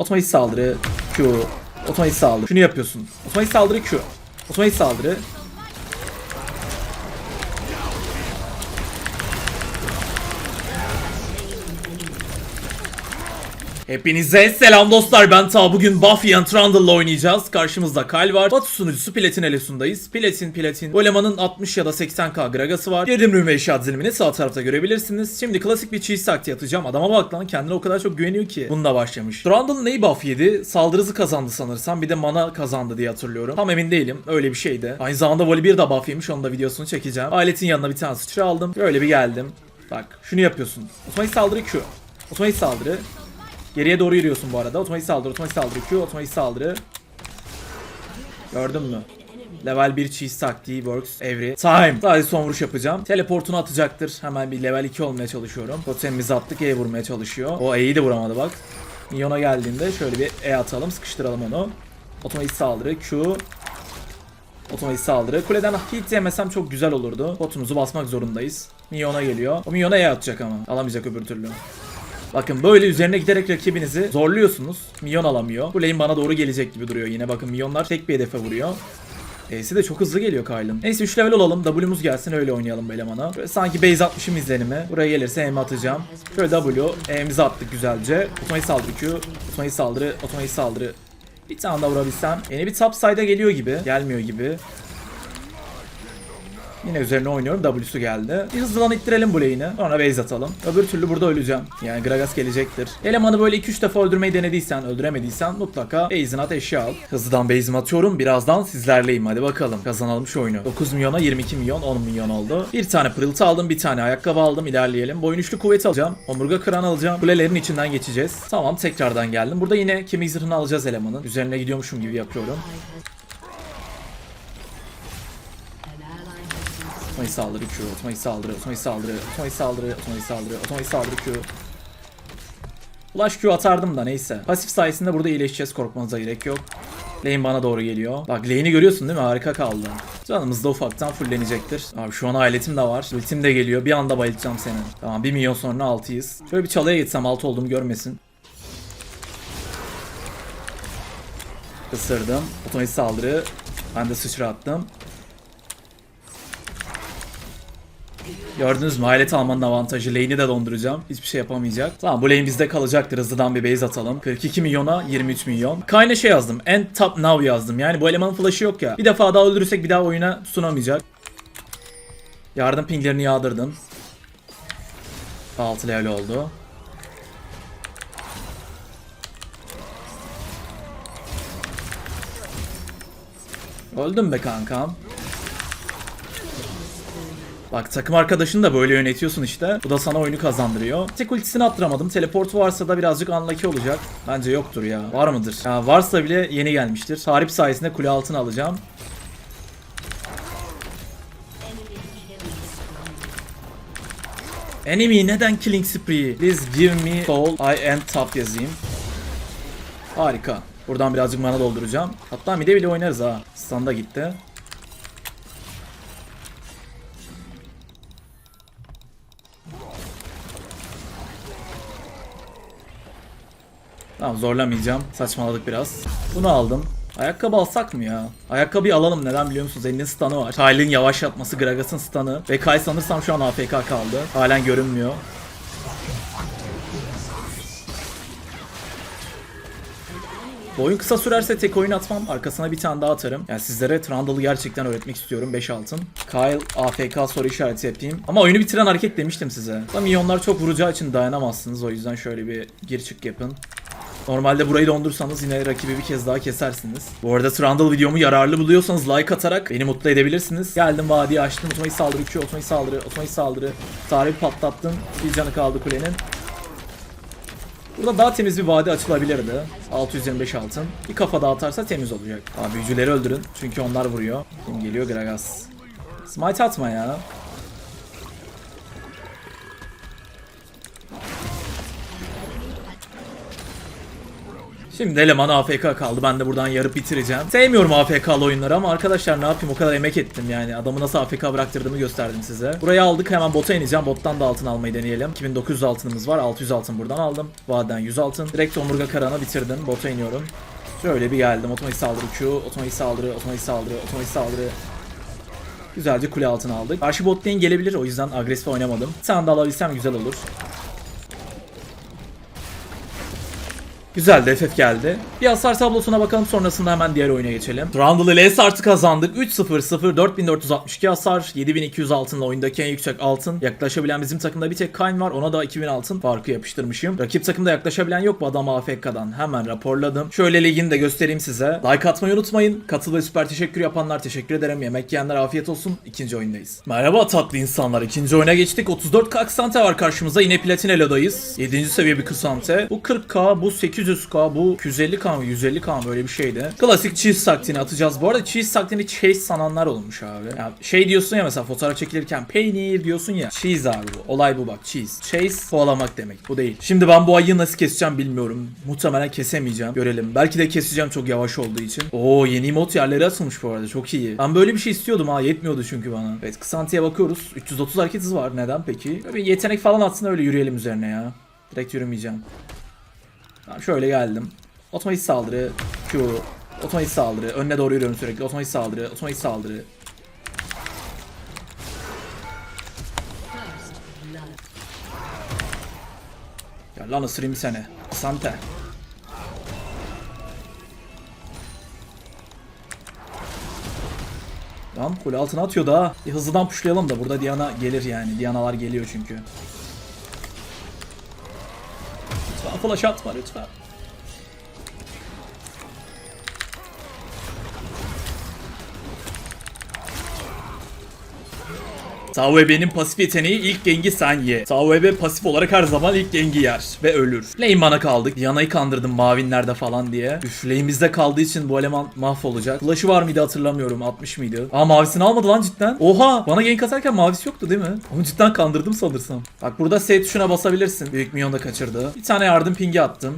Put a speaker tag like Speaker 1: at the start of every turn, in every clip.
Speaker 1: Otomatik saldırı Q. Otomatik saldırı. Şunu yapıyorsun. Otomatik saldırı Q. Otomatik saldırı. Hepinize selam dostlar ben Ta bugün Buffy and Trundle'la oynayacağız. Karşımızda Kyle var. Batı sunucusu Platin Elefsun'dayız. Platin Platin. Bu elemanın 60 ya da 80k Gragas'ı var. Girdim rüme eşya dizilimini sağ tarafta görebilirsiniz. Şimdi klasik bir cheese taktiği atacağım. Adama bak lan kendine o kadar çok güveniyor ki. Bununla başlamış. Trundle neyi buff yedi? Saldırı hızı kazandı sanırsam. Bir de mana kazandı diye hatırlıyorum. Tam emin değilim. Öyle bir şeydi. Aynı zamanda Voli 1 de buff yemiş. Onun da videosunu çekeceğim. Aletin yanına bir tane sıçra aldım. Böyle bir geldim. Bak şunu yapıyorsun. Otomatik saldırı Q. Otomatik saldırı. Geriye doğru yürüyorsun bu arada. Otomatik saldırı, otomatik saldırı Q, otomatik saldırı. Gördün mü? Level 1 cheese taktiği works every time. Sadece son vuruş yapacağım. Teleportunu atacaktır. Hemen bir level 2 olmaya çalışıyorum. Totemimizi attık. E vurmaya çalışıyor. O E'yi de vuramadı bak. Minyona geldiğinde şöyle bir E atalım. Sıkıştıralım onu. Otomatik saldırı Q. Otomatik saldırı. Kuleden hit yemesem çok güzel olurdu. Botumuzu basmak zorundayız. Minyona geliyor. O minyona E atacak ama. Alamayacak öbür türlü. Bakın böyle üzerine giderek rakibinizi zorluyorsunuz. Milyon alamıyor. Bu lane bana doğru gelecek gibi duruyor yine. Bakın milyonlar tek bir hedefe vuruyor. E'si de çok hızlı geliyor Kyle'ın. Neyse 3 level olalım. W'muz gelsin öyle oynayalım bu elemana. Böyle sanki base atmışım izlenimi. Buraya gelirse M atacağım. Şöyle W. E'mizi attık güzelce. Otomatik saldırı Q. Otomatik saldırı. Otomatik saldırı. Bir tane daha vurabilsem. Yeni bir top side'a geliyor gibi. Gelmiyor gibi. Yine üzerine oynuyorum. W'su geldi. Bir hızlıdan ittirelim bu lane'i. Sonra base atalım. Öbür türlü burada öleceğim. Yani Gragas gelecektir. Elemanı böyle 2-3 defa öldürmeyi denediysen, öldüremediysen mutlaka base'ini at eşya al. Hızlıdan base'imi atıyorum. Birazdan sizlerleyim. Hadi bakalım. Kazanalım şu oyunu. 9 milyona 22 milyon 10 milyon oldu. Bir tane pırıltı aldım. Bir tane ayakkabı aldım. İlerleyelim. Boyun üçlü kuvvet alacağım. Omurga kıran alacağım. Kulelerin içinden geçeceğiz. Tamam tekrardan geldim. Burada yine kimi zırhını alacağız elemanın. Üzerine gidiyormuşum gibi yapıyorum. Otomatik saldırı Q, otomatik saldırı, otomatik saldırı, otomatik saldırı, otomatik saldırı, otomatik saldırı Q. Flash Q atardım da neyse. Pasif sayesinde burada iyileşeceğiz korkmanıza gerek yok. Lane bana doğru geliyor. Bak lane'i görüyorsun değil mi? Harika kaldı. Canımız da ufaktan fullenecektir. Abi şu an aletim de var. Ultim de geliyor. Bir anda bayılacağım seni. Tamam 1 milyon sonra 6'yız. Şöyle bir çalıya gitsem 6 olduğumu görmesin. Isırdım. Otomatik saldırı. Ben de sıçra attım. Gördünüz mü? Hayalet almanın avantajı. Lane'i de donduracağım. Hiçbir şey yapamayacak. Tamam bu lane bizde kalacaktır. Hızlıdan bir base atalım. 42 milyona 23 milyon. Kayna şey yazdım. End top now yazdım. Yani bu elemanın flash'ı yok ya. Bir defa daha öldürürsek bir daha oyuna sunamayacak. Yardım pinglerini yağdırdım. 6 level oldu. Öldüm be kankam. Bak takım arkadaşını da böyle yönetiyorsun işte. Bu da sana oyunu kazandırıyor. Tek ultisini attıramadım. Teleportu varsa da birazcık unlucky olacak. Bence yoktur ya. Var mıdır? Ya varsa bile yeni gelmiştir. Tarip sayesinde kule altına alacağım. Enemy neden killing spree? Please give me soul. I am top yazayım. Harika. Buradan birazcık mana dolduracağım. Hatta mide bile oynarız ha. Standa gitti. Tamam zorlamayacağım. Saçmaladık biraz. Bunu aldım. Ayakkabı alsak mı ya? Ayakkabıyı alalım neden biliyor musunuz? Elinin stun'ı var. Kyle'in yavaşlatması, Gragas'ın stun'ı. Ve Kyle sanırsam şu an AFK kaldı. Halen görünmüyor. Oyun kısa sürerse tek oyun atmam. Arkasına bir tane daha atarım. Yani sizlere Trundle'ı gerçekten öğretmek istiyorum. 5 altın. Kyle AFK soru işareti yapayım. Ama oyunu bitiren hareket demiştim size. Ama milyonlar çok vuracağı için dayanamazsınız. O yüzden şöyle bir gir çık yapın. Normalde burayı dondursanız yine rakibi bir kez daha kesersiniz. Bu arada Trundle videomu yararlı buluyorsanız like atarak beni mutlu edebilirsiniz. Geldim vadiyi açtım. Otomatik saldırı 2, otomatik saldırı, otomatik saldırı. Tarih patlattım. Bir canı kaldı kulenin. Burada daha temiz bir vadi açılabilirdi. 625 altın. Bir kafa daha atarsa temiz olacak. Abi büyücüleri öldürün. Çünkü onlar vuruyor. Kim geliyor? Gragas. Smite atma ya. Şimdi eleman AFK kaldı. Ben de buradan yarıp bitireceğim. Sevmiyorum AFK'lı oyunları ama arkadaşlar ne yapayım o kadar emek ettim yani. Adamı nasıl AFK bıraktırdığımı gösterdim size. Burayı aldık hemen bota ineceğim. Bottan da altın almayı deneyelim. 2900 altınımız var. 600 altın buradan aldım. Vadeden 100 altın. Direkt omurga karana bitirdim. Bota iniyorum. Şöyle bir geldim. Otomatik saldırı Q, otomatik saldırı, otomatik saldırı, otomatik saldırı. Güzelce kule altına aldık. Karşı bot lane gelebilir o yüzden agresif oynamadım. Sen de alabilsem güzel olur. Güzel de FF geldi. Bir hasar tablosuna bakalım sonrasında hemen diğer oyuna geçelim. Trundle ile S kazandık. 3-0-0 4462 hasar 7200 altınla oyundaki en yüksek altın. Yaklaşabilen bizim takımda bir tek Kayn var ona da 2000 altın farkı yapıştırmışım. Rakip takımda yaklaşabilen yok bu adam AFK'dan. Hemen raporladım. Şöyle ligini de göstereyim size. Like atmayı unutmayın. Katıl ve süper teşekkür yapanlar teşekkür ederim. Yemek yiyenler afiyet olsun. İkinci oyundayız. Merhaba tatlı insanlar. İkinci oyuna geçtik. 34 Kaksante var karşımıza. Yine Platin Elo'dayız. 7. seviye bir Kısante. Bu 40k, bu 800k, bu 250k mı 150k mı böyle bir şeydi. Klasik cheese taktiğini atacağız. Bu arada cheese taktiğini chase sananlar olmuş abi. Ya şey diyorsun ya mesela fotoğraf çekilirken peynir diyorsun ya. Cheese abi bu. Olay bu bak cheese. Chase kovalamak demek. Bu değil. Şimdi ben bu ayı nasıl keseceğim bilmiyorum. Muhtemelen kesemeyeceğim. Görelim. Belki de keseceğim çok yavaş olduğu için. Oo yeni emot yerleri atılmış bu arada. Çok iyi. Ben böyle bir şey istiyordum ha. Yetmiyordu çünkü bana. Evet Kısanti'ye bakıyoruz. 330 hareket hızı var. Neden peki? Bir yetenek falan atsın öyle yürüyelim üzerine ya. Direkt yürümeyeceğim. Tamam şöyle geldim. Otomatik saldırı, Q, otomatik saldırı, önüne doğru yürüyorum sürekli. Otomatik saldırı, otomatik saldırı. Ya lan ısırayım seni. Sante. Lan kule altına atıyor da. Bir hızlıdan puşlayalım da burada Diana gelir yani. Dianalar geliyor çünkü. Flash atma lütfen. Savwebe'nin pasif yeteneği ilk gengi sen ye. Savwebe pasif olarak her zaman ilk gengi yer ve ölür. Lane mana kaldık. Yanayı kandırdım mavinlerde falan diye. Üf lane'imizde kaldığı için bu eleman mahvolacak. Flash'ı var mıydı hatırlamıyorum 60 mıydı? Aa mavisini almadı lan cidden. Oha bana gank atarken mavisi yoktu değil mi? Onu cidden kandırdım sanırsam. Bak burada S tuşuna basabilirsin. Büyük minyon da kaçırdı. Bir tane yardım pingi attım.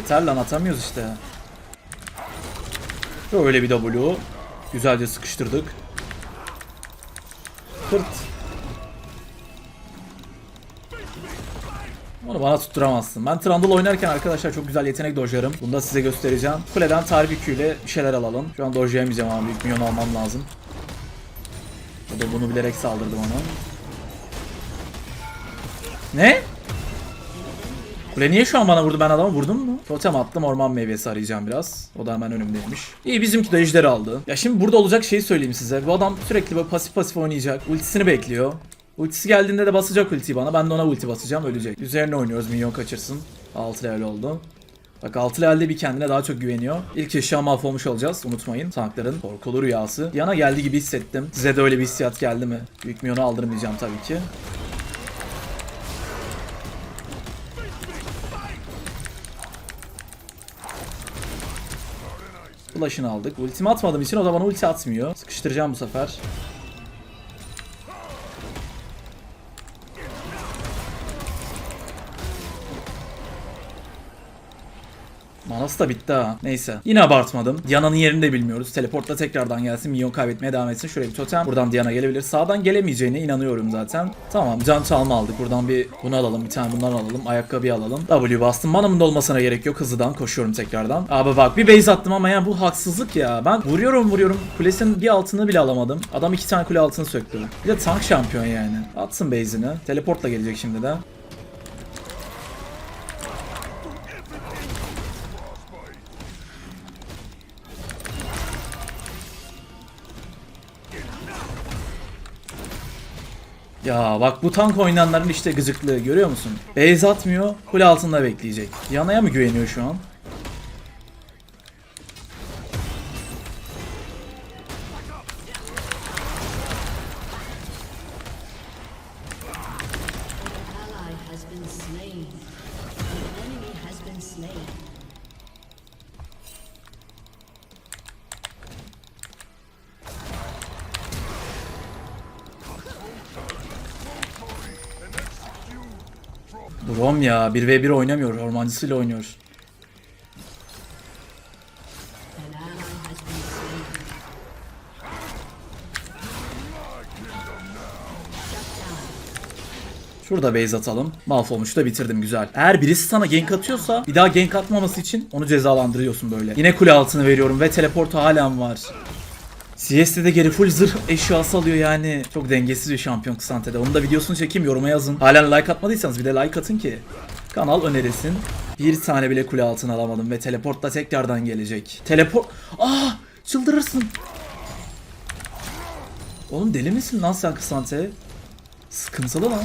Speaker 1: Yeter lan atamıyoruz işte. Böyle bir W. Güzelce sıkıştırdık. Fırt. Onu bana tutturamazsın. Ben Trundle oynarken arkadaşlar çok güzel yetenek dojlarım. Bunu da size göstereceğim. Kuleden tarif ile bir şeyler alalım. Şu an dojlayamayacağım ama büyük milyon almam lazım. O da bunu bilerek saldırdım ona. Ne? Kule niye şu an bana vurdu? Ben adamı vurdum mu? Totem attım orman meyvesi arayacağım biraz. O da hemen önümdeymiş. İyi bizimki de ejderi aldı. Ya şimdi burada olacak şeyi söyleyeyim size. Bu adam sürekli böyle pasif pasif oynayacak. Ultisini bekliyor. Ultisi geldiğinde de basacak ultiyi bana. Ben de ona ulti basacağım ölecek. Üzerine oynuyoruz minyon kaçırsın. 6 level oldu. Bak 6 levelde bir kendine daha çok güveniyor. İlk eşya mahvolmuş olacağız unutmayın. Tankların korkulu rüyası. Yana geldi gibi hissettim. Size de öyle bir hissiyat geldi mi? Büyük minyonu aldırmayacağım tabii ki. Flash'ını aldık. Ultimi atmadığım için o da bana ulti atmıyor. Sıkıştıracağım bu sefer. Manası da bitti ha. Neyse. Yine abartmadım. Diana'nın yerini de bilmiyoruz. Teleportla tekrardan gelsin. Minyon kaybetmeye devam etsin. Şuraya bir totem. Buradan Diana gelebilir. Sağdan gelemeyeceğine inanıyorum zaten. Tamam. Can çalma aldık. Buradan bir bunu alalım. Bir tane bundan alalım. Ayakkabıyı alalım. W bastım. Manamın da olmasına gerek yok. Hızlıdan koşuyorum tekrardan. Abi bak bir base attım ama ya bu haksızlık ya. Ben vuruyorum vuruyorum. Kulesinin bir altını bile alamadım. Adam iki tane kule altını söktü. Bir de tank şampiyon yani. Atsın base'ini. Teleportla gelecek şimdi de. Ya bak bu tank oynayanların işte gıcıklığı görüyor musun? Base atmıyor, kule altında bekleyecek. Yanaya mı güveniyor şu an? Ya 1v1 oynamıyor. Ormancısıyla oynuyor. Şurada base atalım. Mahvolmuş da bitirdim güzel. Eğer birisi sana gank atıyorsa bir daha gank atmaması için onu cezalandırıyorsun böyle. Yine kule altını veriyorum ve teleport halen var. CS'de geri full zırh eşyası alıyor yani. Çok dengesiz bir şampiyon Kısante'de. Onun da videosunu çekeyim yoruma yazın. Halen like atmadıysanız bir de like atın ki. Kanal önerilsin. Bir tane bile kule altına alamadım ve teleport da tekrardan gelecek. Teleport... Aa! Çıldırırsın. Oğlum deli misin lan sen Kısante? Sıkıntılı lan.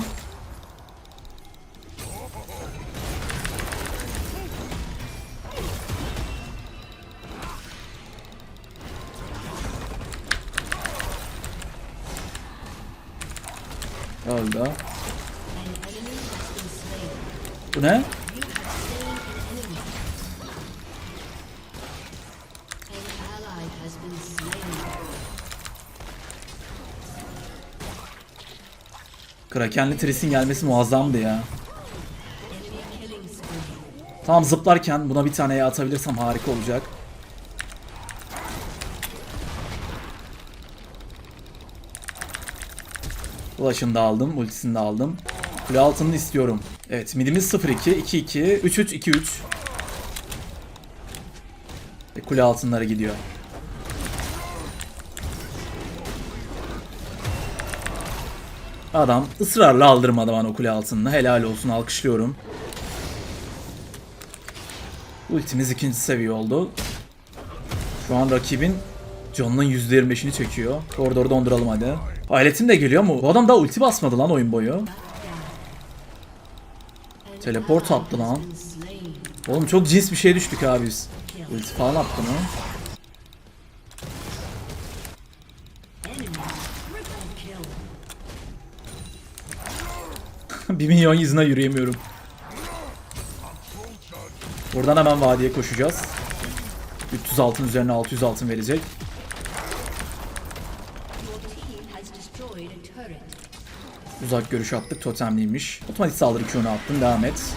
Speaker 1: Öldü. Bu ne? Krakenli Tris'in gelmesi muazzamdı ya. Tam zıplarken buna bir tane ya atabilirsem harika olacak. Flash'ını da aldım, ultisini de aldım. Kule altını istiyorum. Evet, midimiz 0-2, 2-2, 3-3, 2-3. Ve kule altınları gidiyor. Adam ısrarla aldırmadı bana o kule altınını. Helal olsun, alkışlıyorum. Ultimiz ikinci seviye oldu. Şu an rakibin canının %25'ini çekiyor. Koridoru donduralım hadi. Aletim de geliyor mu? Bu adam daha ulti basmadı lan oyun boyu. Teleport attı lan. Oğlum çok cins bir şeye düştük abi biz. Ulti falan attı mı? Bir milyon yüzüne yürüyemiyorum. Buradan hemen vadiye koşacağız. 300 altın üzerine 600 altın verecek. Uzak görüş attık totemliymiş. Otomatik saldırı Q'nu attın devam et.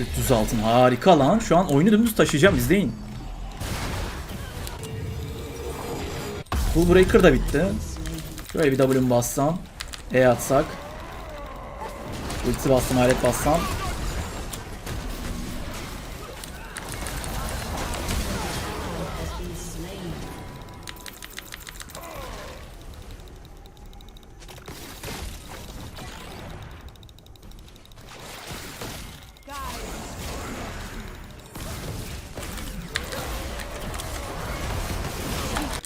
Speaker 1: 300 altın harika lan. Şu an oyunu dümdüz taşıyacağım izleyin. Full Breaker da bitti. Şöyle bir W'mu bassam. E atsak. Ulti bastım alet bassam.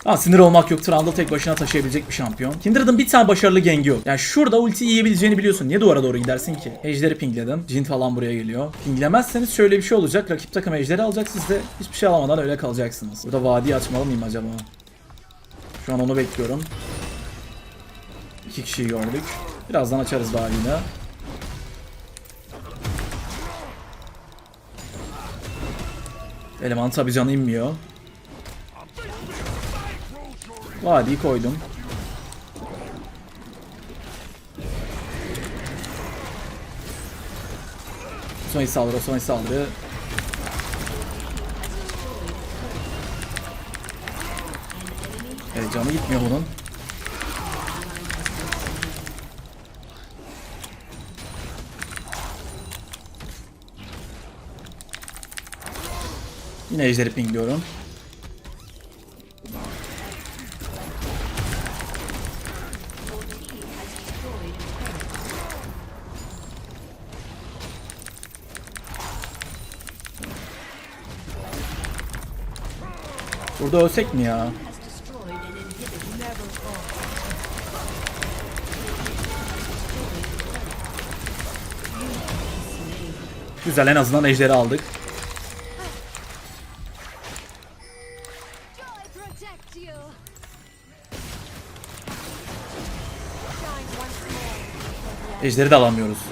Speaker 1: Aa, sinir olmak yok. Trundle tek başına taşıyabilecek bir şampiyon. Kindred'ın bir tane başarılı gengi yok. Yani şurada ulti yiyebileceğini biliyorsun. Niye duvara doğru gidersin ki? Ejder'i pingledin. Jin falan buraya geliyor. Pinglemezseniz şöyle bir şey olacak. Rakip takım Ejder'i alacak. Siz de hiçbir şey alamadan öyle kalacaksınız. Burada vadiyi açmalı mıyım acaba? Şu an onu bekliyorum. İki kişiyi gördük. Birazdan açarız vadiyi de. Eleman tabi canı inmiyor. Vadiyi koydum. Son saldırı, son saldırı. Evet canı gitmiyor bunun. Yine ejderi pingliyorum. Burada ölsek mi ya? Güzel en azından ejderi aldık. Ejderi de alamıyoruz.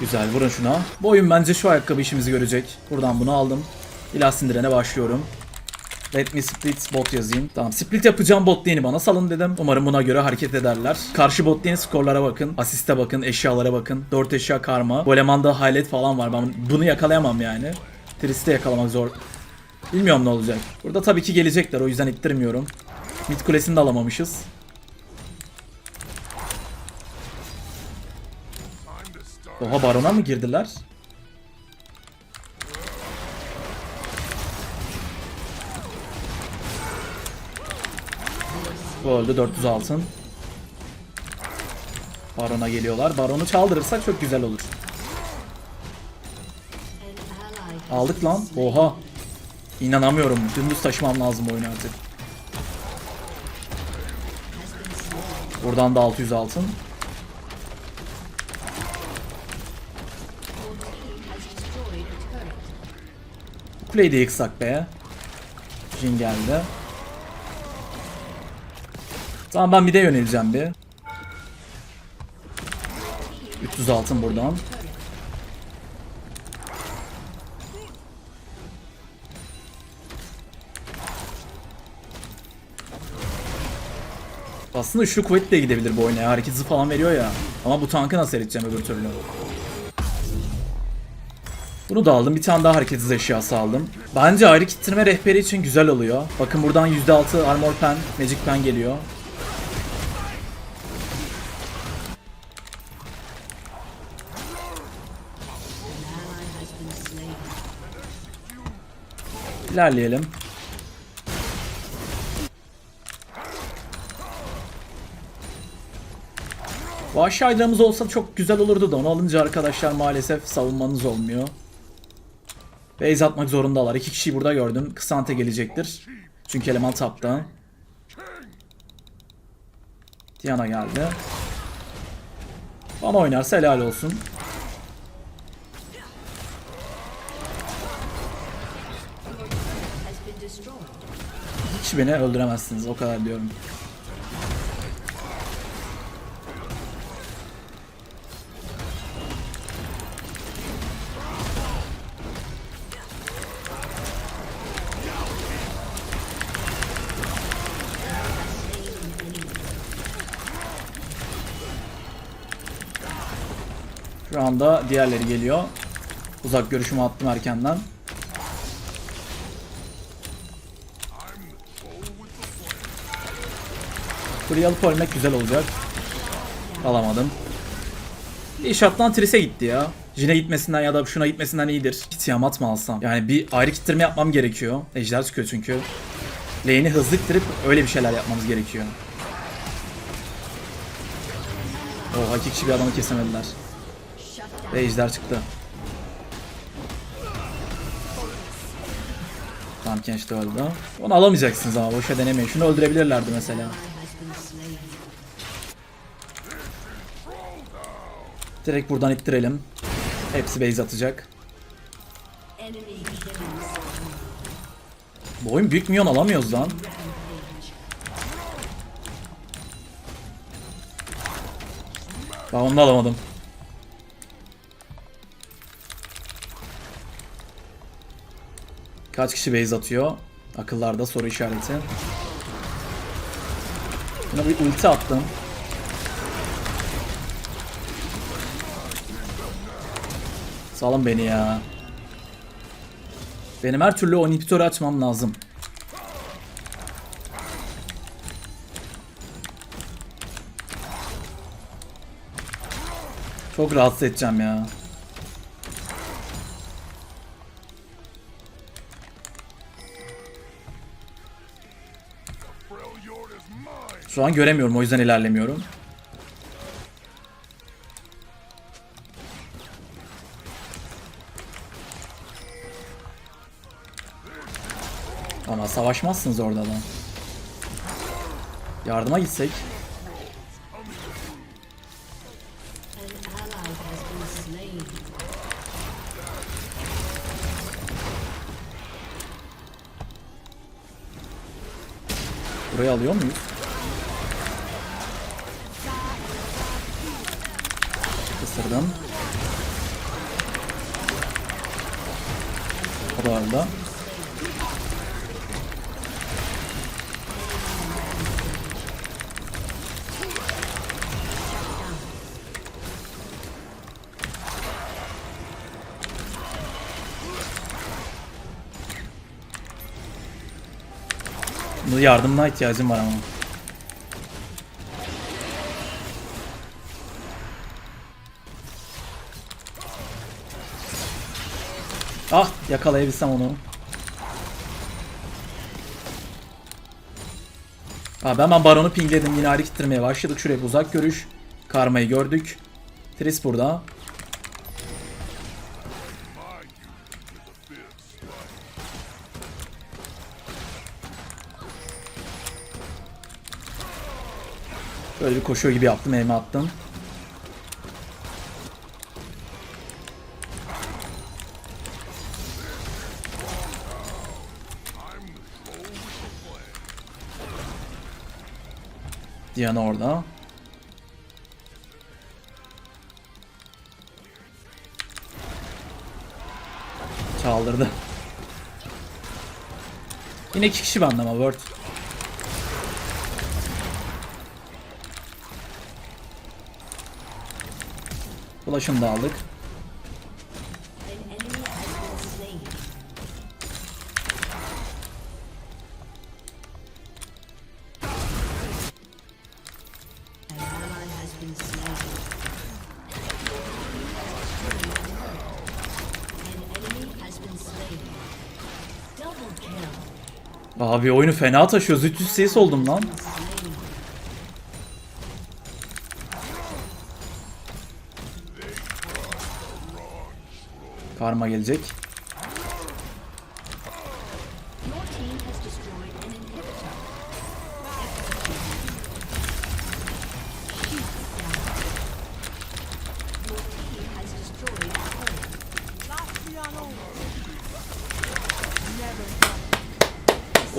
Speaker 1: Güzel vurun şuna. Bu oyun bence şu ayakkabı işimizi görecek. Buradan bunu aldım. İlah sindirene başlıyorum. Let me split bot yazayım. Tamam split yapacağım bot lane'i bana salın dedim. Umarım buna göre hareket ederler. Karşı bot lane skorlara bakın. Asiste bakın. Eşyalara bakın. 4 eşya karma. Bu elemanda highlight falan var. Ben bunu yakalayamam yani. Trist'i yakalamak zor. Bilmiyorum ne olacak. Burada tabii ki gelecekler. O yüzden ittirmiyorum. Mid kulesini de alamamışız. Oha barona mı girdiler? Bu öldü 400 altın. Barona geliyorlar. Baronu çaldırırsak çok güzel olur. Aldık lan. Oha. İnanamıyorum. Dümdüz taşımam lazım oyunu artık. Buradan da 600 altın. Kuleyi de yıksak be. Jin geldi. Tamam ben bir de yöneleceğim bir. 300 altın buradan. Aslında üçlü kuvvet de gidebilir bu oyuna. ya. Hareket hızı falan veriyor ya. Ama bu tankı nasıl eriteceğim öbür türlü? Bunu da aldım. Bir tane daha hareket hızı eşyası aldım. Bence ayrı kitleme rehberi için güzel oluyor. Bakın buradan %6 armor pen, magic pen geliyor. İlerleyelim. Vahşi aydamız olsa çok güzel olurdu da onu alınca arkadaşlar maalesef savunmanız olmuyor. Base atmak zorundalar. İki kişiyi burada gördüm. Kısante gelecektir. Çünkü eleman tapta. Diana geldi. Bana oynarsa helal olsun. Hiç beni öldüremezsiniz o kadar diyorum. Şu anda diğerleri geliyor. Uzak görüşümü attım erkenden. Burayı alıp ölmek güzel olacak. Alamadım. İnşaattan Tris'e gitti ya. Jine gitmesinden ya da şuna gitmesinden iyidir. Git Yamat mı alsam? Yani bir ayrı kittirme yapmam gerekiyor. Ejder çıkıyor çünkü. Lane'i hızlı ittirip öyle bir şeyler yapmamız gerekiyor. Oha iki kişi bir adamı kesemediler. Ve ejder çıktı. Tamam Kench de öldü. Onu alamayacaksınız ama boşa denemeyin. Şunu öldürebilirlerdi mesela. Direkt buradan ittirelim. Hepsi base atacak. Bu oyun büyük milyon alamıyoruz lan. Ben onu alamadım. Kaç kişi base atıyor? Akıllarda soru işareti. Buna bir ulti attım. Salın beni ya. Benim her türlü o açmam lazım. Çok rahatsız edeceğim ya. Şu an göremiyorum o yüzden ilerlemiyorum. Ama savaşmazsınız orada da. Yardıma gitsek. Burayı alıyor muyuz? kaçırdım. O da. Yardımına ihtiyacım var ama. Ah yakalayabilsem onu. Abi hemen baronu pingledim yine ayrı kittirmeye başladık. Şuraya uzak görüş. Karmayı gördük. Tris burada. Böyle bir koşuyor gibi yaptım, elime attım. Diana orada. Çaldırdı. Yine iki kişi bende ama Word. Ulaşım da aldık. Abi oyunu fena taşıyoruz. 300 CS oldum lan. Karma gelecek.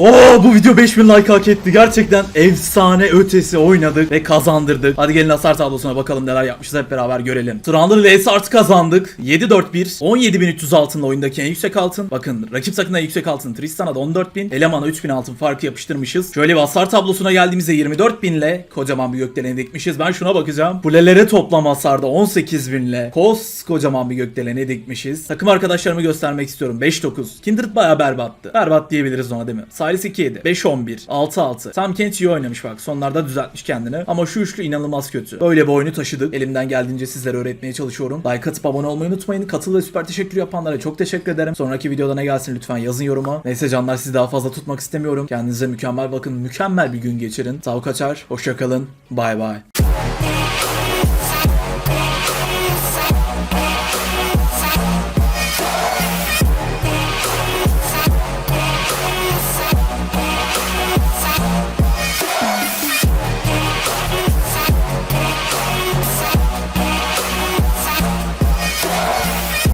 Speaker 1: Oo bu video 5000 like hak etti. Gerçekten efsane ötesi oynadık ve kazandırdık. Hadi gelin hasar tablosuna bakalım neler yapmışız hep beraber görelim. Trundle vs artı kazandık. 7-4-1. 17300 altınla oyundaki en yüksek altın. Bakın rakip takımda en yüksek altın Tristan'a da 14000. Elemana 3000 altın farkı yapıştırmışız. Şöyle bir hasar tablosuna geldiğimizde 24000 ile kocaman bir gökdeleni dikmişiz. Ben şuna bakacağım. Kulelere toplam hasarda 18000 ile koskocaman bir gökdeleni dikmişiz. Takım arkadaşlarımı göstermek istiyorum. 5-9. Kindred bayağı berbattı. Berbat diyebiliriz ona değil mi? Silas 2-7. 5-11. 6-6. Sam Kent iyi oynamış bak. Sonlarda düzeltmiş kendini. Ama şu üçlü inanılmaz kötü. Böyle bir oyunu taşıdık. Elimden geldiğince sizlere öğretmeye çalışıyorum. Like atıp abone olmayı unutmayın. Katıl ve süper teşekkür yapanlara çok teşekkür ederim. Sonraki videoda ne gelsin lütfen yazın yoruma. Neyse canlar sizi daha fazla tutmak istemiyorum. Kendinize mükemmel bakın. Mükemmel bir gün geçirin. Tav kaçar. Hoşçakalın. Bay bay.